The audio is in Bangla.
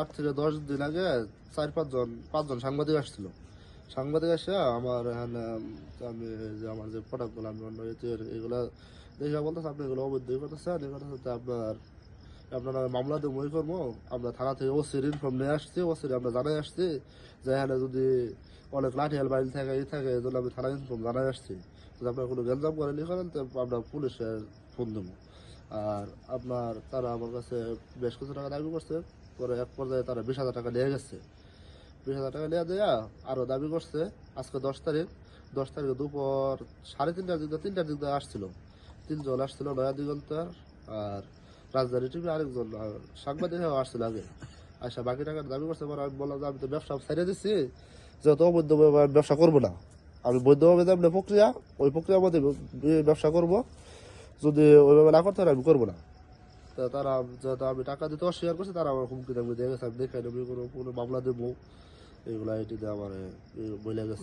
আট থেকে দশ দিন আগে চার, পাঁচজন পাঁচজন সাংবাদিক আসছিল। সাংবাদিক এসে আমার আমি যে আমার যে প্রোডাক্টগুলো আমি অন্য এগুলো দেখে বলতেছে, আপনি এগুলো অবৈধ করতেছেন এগুলো হচ্ছে আপনার, আপনারা মামলা দিয়ে মই করব। আমরা থানা থেকে ওসির ইনফর্ম নিয়ে আসছি, ওসির আমরা জানাই আসছি যে এখানে যদি অনেক লাঠিয়াল বাইল থাকে, এই থাকে, এই জন্য আমি থানা ইনফর্ম জানাই আসছি। যদি আপনার কোনো গ্যাঞ্জাম করে নি করেন, তো আমরা ফোন দেবো। আর আপনার তারা আমার কাছে বেশ কিছু টাকা দাবি করছে, পরে এক পর্যায়ে তারা বিশ হাজার টাকা নিয়ে গেছে। বিশ হাজার টাকা নিয়ে দেয়া আরও দাবি করছে, আজকে দশ তারিখ। দশ তারিখে দুপুর সাড়ে তিনটার দিক দিয়ে তিনটার দিক আসছিল। তিনজন আসছিল নয়া দিগন্তার আর রাজধানী টিভি আরেকজন, আর সাংবাদিক আসছিল আগে। আচ্ছা বাকি টাকার দাবি করছে, পরে আমি বললাম যে আমি তো ব্যবসা ছেড়ে দিচ্ছি যেহেতু অবৈধভাবে ব্যবসা করব না। আমি বৈধভাবে যে প্রক্রিয়া, ওই প্রক্রিয়ার মধ্যে ব্যবসা করব। যদি ওইভাবে না করতে আমি করব না। তারা যাতে আমি টাকা দিতে অস্বীকার করছে, তারা আমার হুমকি দামকি দেখে আমি দেখাই নেব কোনো কোনো মামলা দেবো। এগুলো দিয়ে আমার বলে গেছে।